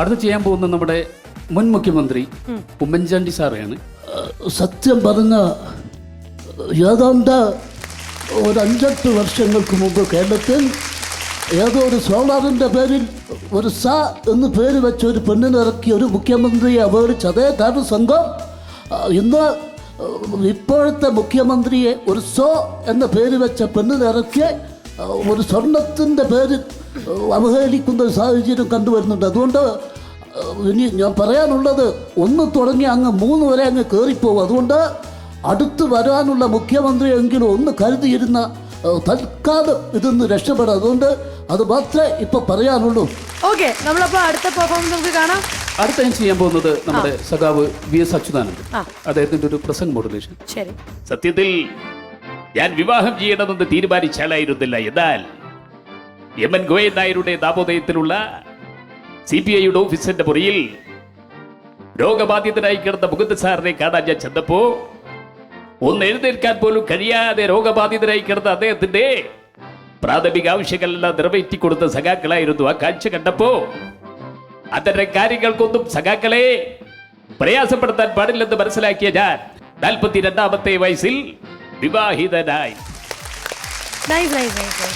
അടുത്ത് ചെയ്യാൻ പോകുന്ന നമ്മുടെ മുൻ മുഖ്യമന്ത്രി ഉമ്മൻചാണ്ടി സാറെയാണ്. സത്യം പറഞ്ഞ ഏതാണ്ട് ഒരു അഞ്ചെട്ട് വർഷങ്ങൾക്ക് മുമ്പ് കേരളത്തിൽ ഏതോ ഒരു സോളാറിന്റെ പേരിൽ ഒരു സ എന്ന് പേര് വെച്ച ഒരു പെണ്ണിനിറക്കി ഒരു മുഖ്യമന്ത്രിയെ അപകടിച്ച് അതേ ധാരണ സംഘം ഇന്ന് ഇപ്പോഴത്തെ മുഖ്യമന്ത്രിയെ ഒരു സോ എന്ന പേര് വെച്ച പെണ്ണിനിറക്കി ഒരു സ്വർണത്തിന്റെ പേര് അവഹേളിക്കുന്ന ഒരു സാഹചര്യം കണ്ടുവരുന്നുണ്ട്. അതുകൊണ്ട് ഇനി ഞാൻ പറയാനുള്ളത് ഒന്ന് തുടങ്ങി അങ്ങ് മൂന്ന് വരെ അങ്ങ് കയറിപ്പോകും അതുകൊണ്ട് അടുത്ത് വരാനുള്ള മുഖ്യമന്ത്രിയെങ്കിലും ഒന്ന് കരുതിയിരുന്ന തൽക്കാലം ഇതൊന്ന് രക്ഷപ്പെടാം. അതുകൊണ്ട് അത് മാത്രമേ ഇപ്പൊ പറയാനുള്ളൂ. ഓക്കെ നമ്മളപ്പോ അടുത്ത പെർഫോമൻസ് നമുക്ക് കാണാം. അടുത്ത ഞാൻ ചെയ്യാൻ പോകുന്നത് നമ്മുടെ സഖാവ് വി എസ് അച്യുതാനന്ദൻ. അദ്ദേഹത്തിന്റെ ഒരു പ്രസംഗ് മോഡുലേഷൻ ശരി. സത്യത്തിൽ ഞാൻ വിവാഹം ചെയ്യണമെന്ന് തീരുമാനിച്ചാലായിരുന്നില്ല. എന്നാൽ എം എൻ ഗോയൻ നായരുടെ നാമോദയത്തിലുള്ള സി പി ഐയുടെ ഓഫീസിന്റെ മുറിയിൽ രോഗബാധിതനായി കിടന്ന മുകുന്ദ സാറിനെ കാണാൻ ഞാൻ ചെന്നപ്പോ ഒന്ന് എഴുന്നേൽക്കാൻ പോലും കഴിയാതെ രോഗബാധിതനായി കിടന്ന അദ്ദേഹത്തിന്റെ പ്രാഥമിക ആവശ്യങ്ങളെല്ലാം നിറവേറ്റി കൊടുത്ത സഖാക്കളായിരുന്നു. ആ കാഴ്ച കണ്ടപ്പോ അത്തരം കാര്യങ്ങൾക്കൊന്നും സഖാക്കളെ പ്രയാസപ്പെടുത്താൻ പാടില്ലെന്ന് മനസ്സിലാക്കിയ ഞാൻ നാൽപ്പത്തിരണ്ടാമത്തെ വയസ്സിൽ വിവാഹിതനായി.